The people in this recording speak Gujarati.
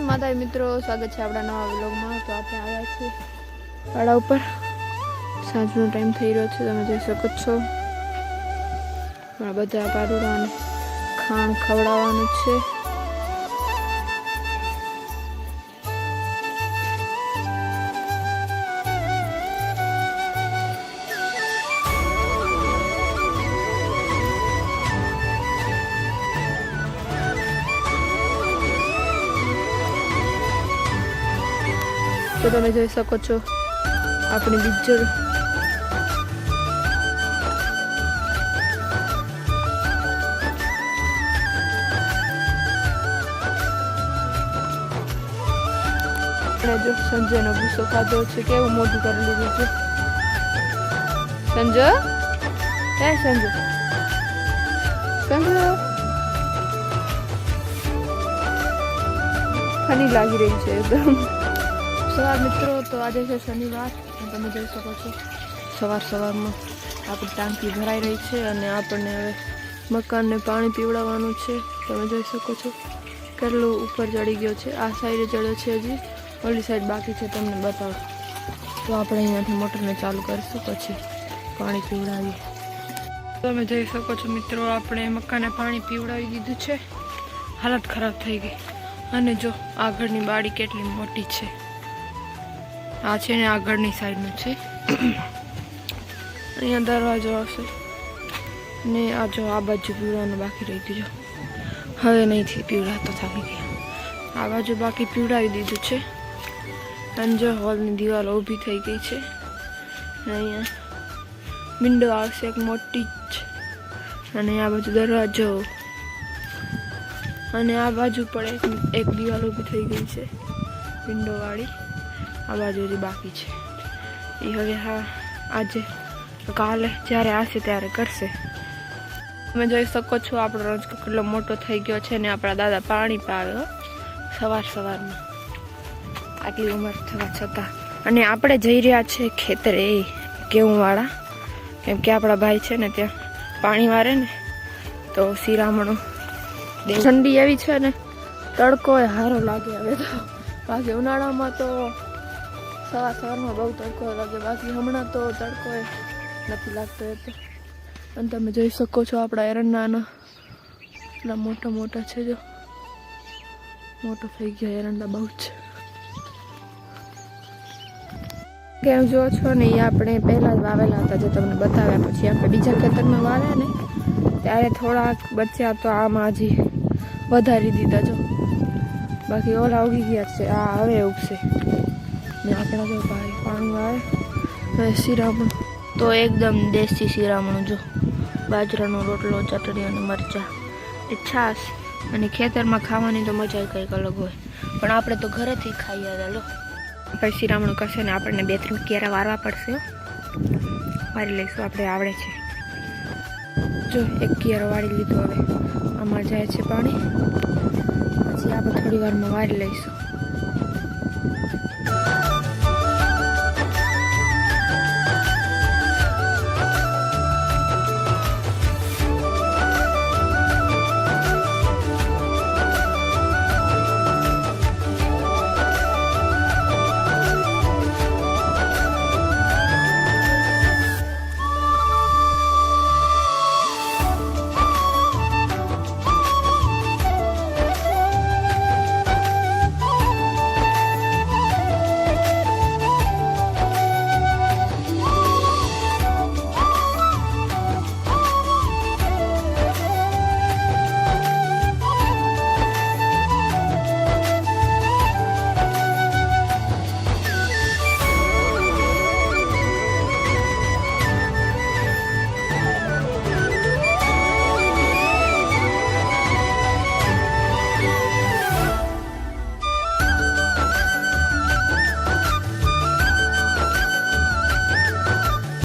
માતા મિત્રો, સ્વાગત છે આપણા નવા વ્લોગમાં. તો આપણે આવ્યા છીએ પાડા ઉપર. સાંજનો ટાઈમ થઈ રહ્યો છે, તમે જોઈ શકો છો. બધા પારુરાને ખાણ ખવડાવવાનું છે. તો તમે જોઈ શકો છો આપણી બીજર આપણે જો સંજયનો ગુસ્સો ખાધો છે કેવું મોટું કરી લીધું છે સંજય હે સંજય સંજય ફની લાગી રહી છે એકદમ સવાર મિત્રો, તો આજે છે શનિવાર. તમે જોઈ શકો છો. સવાર સવારમાં આપણી ટાંકી ભરાઈ રહી છે અને આપણને હવે મકાનને પાણી પીવડાવવાનું છે. તમે જોઈ શકો છો કેટલું ઉપર ચડી ગયો છે. આ સાઈડે ચડ્યો છે હજી. ઓલી સાઈડ બાકી છે, તમને બતાવો. તો આપણે અહીંયાથી મોટરને ચાલુ કરીશું, પછી પાણી પીવડાવીએ. તમે જોઈ શકો છો મિત્રો, આપણે મકાને પાણી પીવડાવી દીધું છે. હાલત ખરાબ થઈ ગઈ. અને જો આગળની બાડી કેટલી મોટી છે. આ છે ને આગળની સાઈડનું છે. અહીંયા દરવાજો આવશે ને આ જો આ બાજુ પીવડાવવાનું બાકી રહી ગયું હવે નહીંથી પીવડાતો થાકી ગયા. આ બાજુ બાકી પીવડાવી દીધું છે. અને જો હોલની દિવાલ ઊભી થઈ ગઈ છે. અહીંયા વિન્ડો આવશે એક મોટી જ. અને આ બાજુ દરવાજો. અને આ બાજુ પણ એક એક દિવાલ ઊભી થઈ ગઈ છે. વિન્ડોવાળી. આ બાજુ હજી બાકી છે. એ હવે હા, આજે કાલે જ્યારે આવશે ત્યારે કરશે. તમે જોઈ શકો છો, આપણો રંજ કેટલો મોટો થઈ ગયો છે ને આપણા દાદા પાણી પાડે સવાર સવારમાં. આટલી ઉંમર થવા છતાં. અને આપણે જઈ રહ્યા છે ખેતરે કેવુંવાળા કેમ કે આપણા ભાઈ છે ને ત્યાં પાણી વારે ને, તો શિરામણું ઠંડી એવી છે ને, તડકો એ હારો લાગે હવે તો. બાકી ઉનાળામાં તો સવાર સવારમાં બહુ તડકો લાગે, બાકી હમણાં તો તડકો નથી લાગતો એ તો. અને તમે જોઈ શકો છો આપણા એરંડાના. એટલા મોટા મોટા છે જો. મોટો થઈ ગયો એરંડા બહુ જ. કેમ જો છો ને એ આપણે પહેલાં જ વાવેલા હતા જે તમને બતાવ્યા પછી આપણે બીજા ખેતરમાં વાવ્યા ને, ત્યારે થોડાક બચ્યા તો આમાં હજી વધારી દીધા જો. બાકી ઓલા ઉગી ગયા છે, આ હવે ઉગશે. ને આપણા જો ભાઈ પાણી હવે શિરામણ તો એકદમ દેશી શિરામણ જો. બાજરાનો રોટલો, ચટણી અને મરચાં. એ છાશ. અને ખેતરમાં ખાવાની તો મજા કંઈક અલગ હોય. પણ આપણે તો ઘરેથી ખાઈએ હતા લો પછી શિરામણ કરશે ને આપણને બે ત્રણ કેરા વારવા પડશે વારી લઈશું, આપણે આવડે છે. જો, એક કેરો વાળી લીધો હવે. આમાં જાય છે પાણી. પછી આપણે થોડી વારમાં વારી લઈશું.